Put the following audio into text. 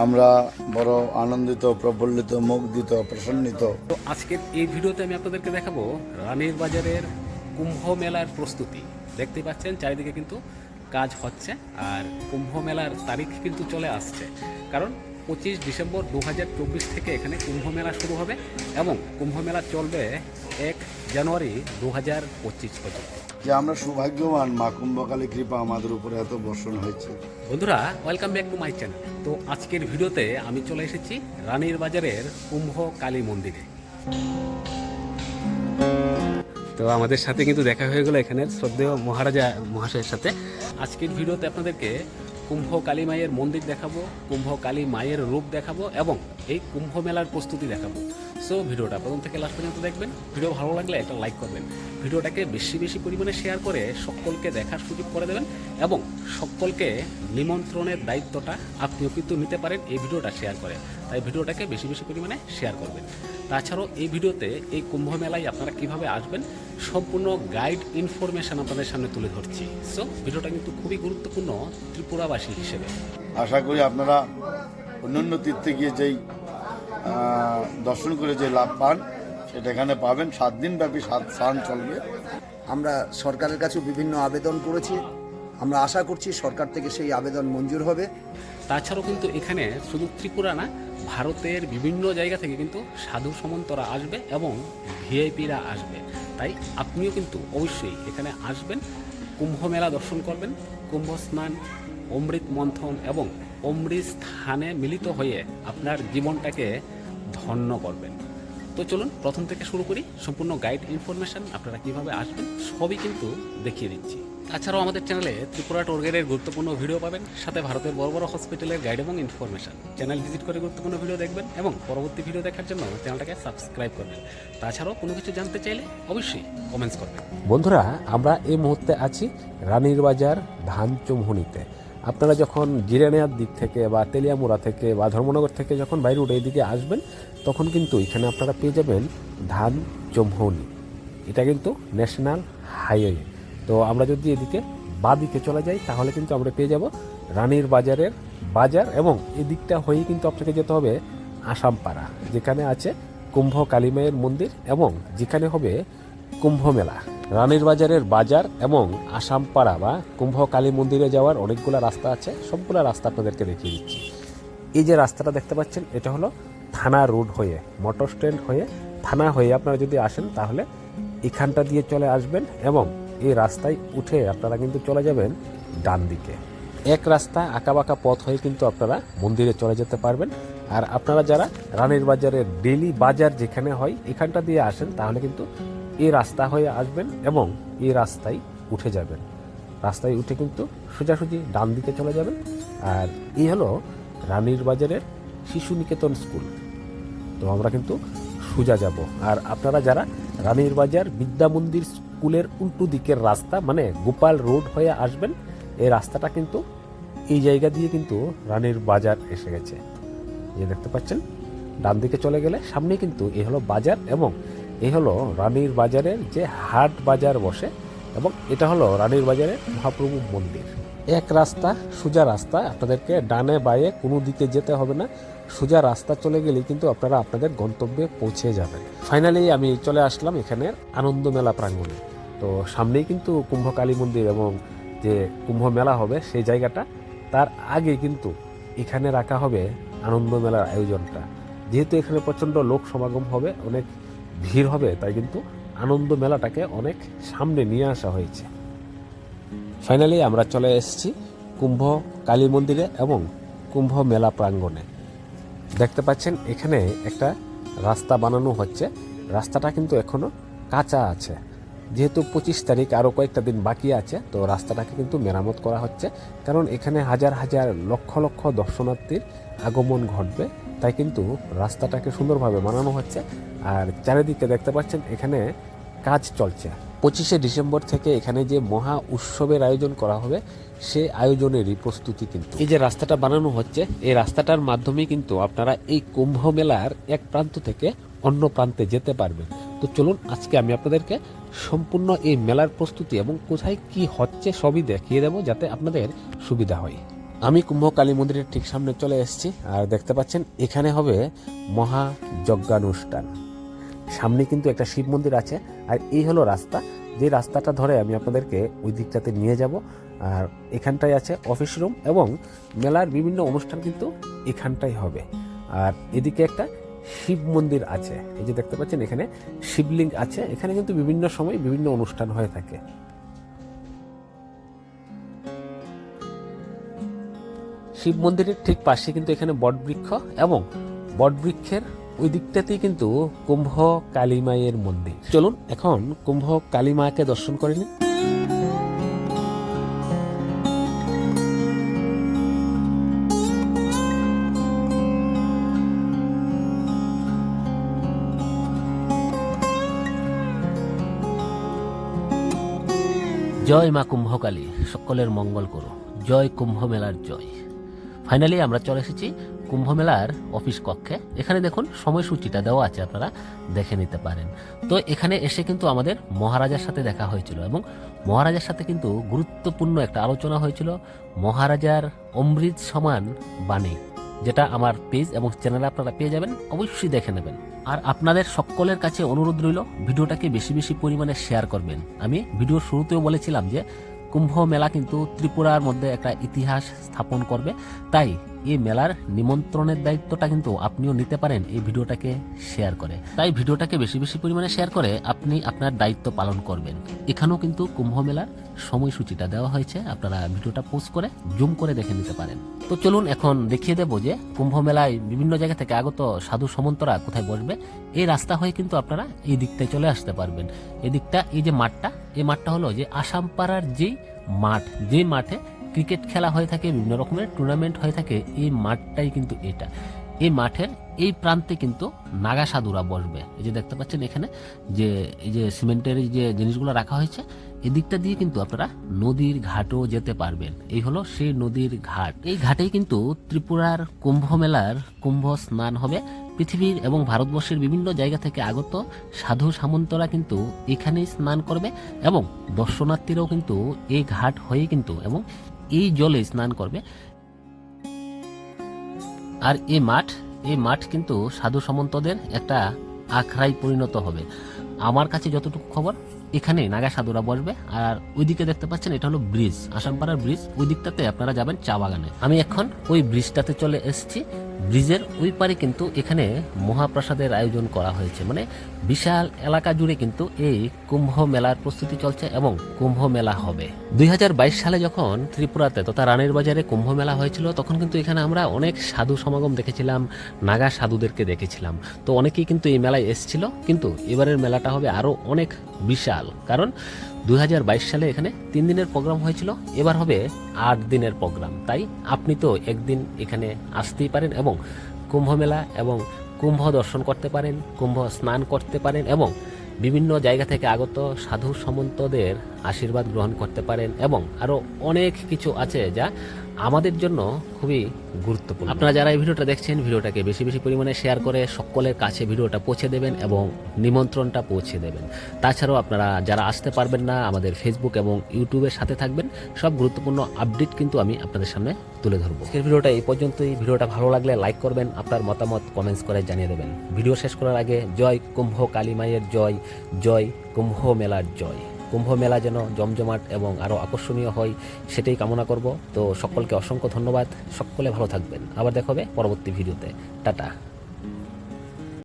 আমরা বড় আনন্দিত, প্রফুল্লিত, মুগ্ধিত, প্রসন্নিত। তো আজকের এই ভিডিওতে আমি আপনাদেরকে দেখাবো রানীর বাজারের কুম্ভ মেলার প্রস্তুতি। দেখতে পাচ্ছেন, চারিদিকে কিন্তু কাজ হচ্ছে আর কুম্ভ মেলার তারিখ কিন্তু চলে আসছে। কারণ পঁচিশ ডিসেম্বর দু হাজার চব্বিশ থেকে এখানে কুম্ভ মেলা শুরু হবে এবং কুম্ভ মেলা চলবে এক জানুয়ারি দু হাজার পঁচিশ পর্যন্ত। যে আমরা সৌভাগ্যবান মা কুম্ভকালী কৃপা আমাদের উপরে এত বর্ষণ হয়েছে। বন্ধুরা welcome back to my channel তো আজকের ভিডিওতে আমি চলে এসেছি রানীর বাজারের কুম্ভ কালী মন্দিরে। তো আমাদের সাথে কিন্তু দেখা হয়ে গেল এখানের শ্রদ্ধেয় মহারাজা মহাশয়ের সাথে। আজকের ভিডিওতে আপনাদেরকে কুম্ভ কালী মায়ের মন্দির দেখাবো কুম্ভ কালী মায়ের রূপ দেখাবো এবং এই কুম্ভ মেলার প্রস্তুতি দেখাবো। সো ভিডিওটা প্রথম থেকে লাস্ট পর্যন্ত দেখবেন। ভিডিও ভালো লাগলে একটা লাইক করবেন। ভিডিওটাকে বেশি বেশি পরিমাণে শেয়ার করে সকলকে দেখার সুযোগ করে দেবেন এবং সকলকে নিমন্ত্রণের দায়িত্বটা আপনিও কিন্তু নিতে পারেন এই ভিডিওটা শেয়ার করে। তাই ভিডিওটাকে বেশি বেশি পরিমাণে শেয়ার করবেন। তাছাড়াও এই ভিডিওতে এই কুম্ভ মেলায় আপনারা কীভাবে আসবেন সম্পূর্ণ গাইড ইনফরমেশন আপনাদের সামনে তুলে ধরছি। সো ভিডিওটা কিন্তু খুবই গুরুত্বপূর্ণ ত্রিপুরাবাসী হিসেবে। আশা করি আপনারা অন্যান্য তীর্থে গিয়ে যেই দর্শন করে যে লাভ পান সেটা এখানে পাবেন। সাত দিন ব্যাপী সাত স্নান চলবে। আমরা সরকারের কাছেও বিভিন্ন আবেদন করেছি। আমরা আশা করছি সরকার থেকে সেই আবেদন মঞ্জুর হবে। তাছাড়াও কিন্তু এখানে শুধু ত্রিপুরা না ভারতের বিভিন্ন জায়গা থেকে কিন্তু সাধু সমন্তরা আসবে এবং ভিআইপিরা আসবে। তাই আপনিও কিন্তু অবশ্যই এখানে আসবেন, কুম্ভ মেলা দর্শন করবেন, কুম্ভ স্নান, অমৃত মন্থন এবং অমৃত স্থানে মিলিত হয়ে আপনার জীবনটাকে ধন্য করবেন। তো চলুন প্রথম থেকে শুরু করি, সম্পূর্ণ গাইড ইনফরমেশন আপনারা কীভাবে আসবেন সবই কিন্তু দেখিয়ে দিচ্ছি। তাছাড়াও আমাদের চ্যানেলে ত্রিপুরা টোরগেটের গুরুত্বপূর্ণ ভিডিও পাবেন, সাথে ভারতের বড় বড় হসপিটালের গাইড এবং ইনফরমেশন চ্যানেল ভিজিট করে গুরুত্বপূর্ণ ভিডিও দেখবেন এবং পরবর্তী ভিডিও দেখার জন্য চ্যানেলটাকে সাবস্ক্রাইব করবেন। তাছাড়াও কোনো কিছু জানতে চাইলে অবশ্যই কমেন্টস করবেন। বন্ধুরা, আমরা এই মুহূর্তে আছি রানীর বাজার ধান চুমহুনিতে আপনারা যখন জিরানিয়ার দিক থেকে বা তেলিয়ামুড়া থেকে বা ধর্মনগর থেকে যখন বাইরে উঠে এইদিকে আসবেন, তখন কিন্তু এখানে আপনারা পেয়ে যাবেন ধান চমহনি এটা কিন্তু ন্যাশনাল হাইওয়ে। তো আমরা যদি এদিকে বা দিকে চলে যাই, তাহলে কিন্তু আমরা পেয়ে যাব রানীর বাজারের বাজার এবং এদিকটা হয়েই কিন্তু আপনাকে যেতে হবে আসামপাড়া, যেখানে আছে কুম্ভ কালীমায়ের মন্দির এবং যেখানে হবে কুম্ভ মেলা। রানীর বাজারের বাজার এবং আসামপাড়া বা কুম্ভ কালী মন্দিরে যাওয়ার অনেকগুলো রাস্তা আছে, সবগুলো রাস্তা আপনাদেরকে দেখিয়ে দিচ্ছি। এই যে রাস্তাটা দেখতে পাচ্ছেন, এটা হলো থানা রোড হয়ে, মোটর স্ট্যান্ড হয়ে, থানা হয়ে আপনারা যদি আসেন তাহলে এখানটা দিয়ে চলে আসবেন এবং এই রাস্তায় উঠে আপনারা কিন্তু চলে যাবেন ডান দিকে। এক রাস্তা আঁকাবাঁকা পথ হয়ে কিন্তু আপনারা মন্দিরে চলে যেতে পারবেন। আর আপনারা যারা রানীর বাজারের ডেলি বাজার যেখানে হয় এখানটা দিয়ে আসেন তাহলে কিন্তু এই রাস্তা হয়ে আসবেন এবং এই রাস্তায় উঠে যাবেন। রাস্তায় উঠে কিন্তু সোজাসুজি ডান দিকে চলে যাবেন। আর এই হলো রানীর বাজারের শিশু নিকেতন স্কুল। তো আমরা কিন্তু সোজা যাব। আর আপনারা যারা রানীর বাজার বিদ্যা মন্দির স্কুলের উল্টো দিকের রাস্তা মানে গোপাল রোড হয়ে আসবেন, এই রাস্তাটা কিন্তু এই জায়গা দিয়ে কিন্তু রানীর বাজার এসে গেছে। এই দেখতে পাচ্ছেন? ডান দিকে চলে গেলে সামনে কিন্তু এই হলো বাজার এবং এই হলো রানীর বাজারের যে হাট বাজার বসে এবং এটা হলো রানীর বাজারের মহাপ্রভু মন্দির। এক রাস্তা, সোজা রাস্তা, আপনাদেরকে ডানে বায়ে কোনো দিকে যেতে হবে না। সোজা রাস্তা চলে গেলেই কিন্তু আপনারা আপনাদের গন্তব্যে পৌঁছে যাবেন। ফাইনালি আমি চলে আসলাম এখানে আনন্দ মেলা প্রাঙ্গণে। তো সামনেই কিন্তু কুম্ভ কালী মন্দির এবং যে কুম্ভ মেলা হবে সেই জায়গাটা, তার আগে কিন্তু এখানে রাখা হবে আনন্দ মেলার আয়োজনটা। যেহেতু এখানে প্রচণ্ড লোক সমাগম হবে, অনেক ভিড় হবে, তাই কিন্তু আনন্দ মেলাটাকে অনেক সামনে নিয়ে আসা হয়েছে। ফাইনালি আমরা চলে এসেছি কুম্ভ কালী মন্দিরে এবং কুম্ভ মেলা প্রাঙ্গণে। দেখতে পাচ্ছেন, এখানে একটা রাস্তা বানানো হচ্ছে। রাস্তাটা কিন্তু এখনও কাঁচা আছে। যেহেতু পঁচিশ তারিখ আরও কয়েকটা দিন বাকি আছে, তো রাস্তাটাকে কিন্তু মেরামত করা হচ্ছে। কারণ এখানে হাজার হাজার লক্ষ লক্ষ দর্শনার্থীর আগমন ঘটবে। তাই কিন্তু রাস্তাটাকে সুন্দরভাবে বানানো হচ্ছে আর চারিদিকে দেখতে পাচ্ছেন এখানে কাজ চলছে। পঁচিশে ডিসেম্বর থেকে এখানে যে মহা উৎসবের আয়োজন করা হবে, সে আয়োজনেরই প্রস্তুতি কিন্তু। এই যে রাস্তাটা বানানো হচ্ছে, এই রাস্তাটার মাধ্যমে কিন্তু আপনারা এই কুম্ভ মেলার এক প্রান্ত থেকে অন্য প্রান্তে যেতে পারবেন। তো চলুন, আজকে আমি আপনাদেরকে সম্পূর্ণ এই মেলার প্রস্তুতি এবং কোথায় কি হচ্ছে সবই দেখিয়ে দেবো যাতে আপনাদের সুবিধা হয়। আমি কুম্ভ কালী মন্দিরের ঠিক সামনে চলে এসেছি, আর দেখতে পাচ্ছেন এখানে হবে মহা যজ্ঞানুষ্ঠান সামনে কিন্তু একটা শিব মন্দির আছে, আর এই হলো রাস্তা। যে রাস্তাটা ধরে আমি আপনাদেরকে ওই দিকটাতে নিয়ে যাব, আর এখানটায় আছে অফিস রুম এবং মেলার বিভিন্ন অনুষ্ঠান কিন্তু এখানটাই হবে। আর এদিকে একটা শিব মন্দির আছে, এই যে দেখতে পাচ্ছেন এখানে শিবলিঙ্গ আছে। এখানে কিন্তু বিভিন্ন সময় বিভিন্ন অনুষ্ঠান হয়ে থাকে। শিব মন্দিরের ঠিক পাশে কিন্তু এখানে বটবৃক্ষ এবং বটবৃক্ষের ওই দিকটাতেই কিন্তু কুম্ভ কালীমায়ের মন্দির। চলুন এখন কুম্ভ কালীমাকে দর্শন করে নিন জয় মা কুম্ভকালী সকলের মঙ্গল করো জয় কুম্ভ মেলার জয়। ফাইনালি আমরা চলে এসেছি কুম্ভ মেলার অফিস কক্ষে। এখানে দেখুন, সময়সূচিটা দেওয়া আছে, আপনারা দেখে নিতে পারেন। তো এখানে এসে কিন্তু আমাদের মহারাজার সাথে দেখা হয়েছিল এবং মহারাজার সাথে কিন্তু গুরুত্বপূর্ণ একটা আলোচনা হয়েছিল, মহারাজার অমৃত সমান বাণী, যেটা আমার পেজ এবং চ্যানেলে আপনারা পেয়ে যাবেন, অবশ্যই দেখে নেবেন। আর আপনাদের সকলের কাছে অনুরোধ রইল, ভিডিওটাকে বেশি বেশি পরিমাণে শেয়ার করবেন। আমি ভিডিওর শুরুতেও বলেছিলাম যে কুম্ভ মেলা কিন্তু ত্রিপুরার মধ্যে একটা ইতিহাস স্থাপন করবে। তাই এই মেলার নিমন্ত্রণের দায়িত্বটা কিন্তু আপনিও নিতে পারেন এই ভিডিওটাকে শেয়ার করে। তাই ভিডিওটাকে বেশি বেশি পরিমাণে শেয়ার করে আপনি আপনার দায়িত্ব পালন করবেন। এখানেও কিন্তু কুম্ভ মেলার সময়সূচিটা দেওয়া হয়েছে। আপনারা ভিডিওটা পোস্ট করে জুম করে দেখে নিতে পারেন। তো চলুন এখন দেখিয়ে দেবো যে কুম্ভ মেলায় বিভিন্ন জায়গা থেকে আগত সাধু সমন্তরা কোথায় বসবে। এই রাস্তা হয়ে কিন্তু আপনারা এই দিকটায় চলে আসতে পারবেন। এদিকটা, এই যে মাঠটা, এই মাঠটা হলো যে আসাম পাড়ার যেই মাঠ যে মাঠে ক্রিকেট খেলা হয়ে থাকে, বিভিন্ন রকমের টুর্নামেন্ট হয়ে থাকে, এই মাঠটাই কিন্তু এটা। এই মাঠের এই প্রান্তে কিন্তু নাগা সাধুরা বসবে। এই যে দেখতে পাচ্ছেন এখানে যে, এই যে সিমেন্টের যে জিনিসগুলো রাখা হয়েছে, এদিকটা দিয়ে কিন্তু আপনারা নদীর ঘাটও যেতে পারবেন। এই হলো সেই নদীর ঘাট। এই ঘাটেই কিন্তু ত্রিপুরার কুম্ভ মেলার কুম্ভ স্নান হবে। পৃথিবীর এবং ভারতবর্ষের বিভিন্ন জায়গা থেকে আগত সাধু সামন্তরা কিন্তু এখানেই স্নান করবে এবং দর্শনার্থীরাও কিন্তু এই ঘাট হয়ে কিন্তু এবং এই জলে স্নান করবে। আর এই মাঠ এই মাঠ কিন্তু সাধু সামন্তদের একটা আখড়ায় পরিণত হবে। আমার কাছে যতটুকু খবর এখানে নাগা সাধুরা বসবে। আর ওইদিকে দেখতে পাচ্ছেন, এটা হলো ব্রিজ, আসামপাড়ার ব্রিজ। ওই দিকটাতে আপনারা যাবেন চা বাগানে। আমি এখন ওই ব্রিজটাতে চলে এসেছি। ব্রিজের ওই পারে কিন্তু এখানে মহাপ্রাসাদের আয়োজন করা হয়েছে। মানে বিশাল এলাকা জুড়ে কিন্তু এই কুম্ভ মেলার প্রস্তুতি চলছে এবং কুম্ভ মেলা হবে। দুই হাজার বাইশ সালে যখন ত্রিপুরাতে তথা রানের বাজারে কুম্ভ মেলা হয়েছিল, তখন কিন্তু এখানে আমরা অনেক সাধু সমাগম দেখেছিলাম, নাগা সাধুদেরকে দেখেছিলাম। তো অনেকেই কিন্তু এই মেলায় এসেছিল, কিন্তু এবারের মেলাটা হবে আরও অনেক বিশাল। কারণ দুই হাজার বাইশ সালে এখানে তিন দিনের প্রোগ্রাম হয়েছিল, এবার হবে আট দিনের প্রোগ্রাম। তাই আপনি তো একদিন এখানে আসতেই পারেন এবং কুম্ভ মেলা এবং কুম্ভ দর্শন করতে পারেন, কুম্ভ স্নান করতে পারেন এবং বিভিন্ন জায়গা থেকে আগত সাধু সমন্তদের আশীর্বাদ গ্রহণ করতে পারেন এবং আরও অনেক কিছু আছে যা আমাদের জন্য খুবই গুরুত্বপূর্ণ। আপনারা যারা এই ভিডিওটা দেখছেন, ভিডিওটাকে বেশি বেশি পরিমাণে শেয়ার করে সকলের কাছে ভিডিওটা পৌঁছে দেবেন এবং নিমন্ত্রণটা পৌঁছে দেবেন। তাছাড়াও আপনারা যারা আসতে পারবেন না, আমাদের ফেসবুক এবং ইউটিউবের সাথে থাকবেন। সব গুরুত্বপূর্ণ আপডেট কিন্তু আমি আপনাদের সামনে তুলে ধরবো। আজকের ভিডিওটা এই পর্যন্তই। ভিডিওটা ভালো লাগলে লাইক করবেন, আপনার মতামত কমেন্টস করে জানিয়ে দেবেন। ভিডিও শেষ করার আগে জয় কুম্ভ কালী মায়ের জয় জয় কুম্ভ মেলার জয়। কুম্ভ মেলা যেন জমজমাট এবং আরও আকর্ষণীয় হয়, সেটাই কামনা করব। তো সকলকে অসংখ্য ধন্যবাদ। সকলে ভালো থাকবেন। আবার দেখা হবে পরবর্তী ভিডিওতে। টাটা।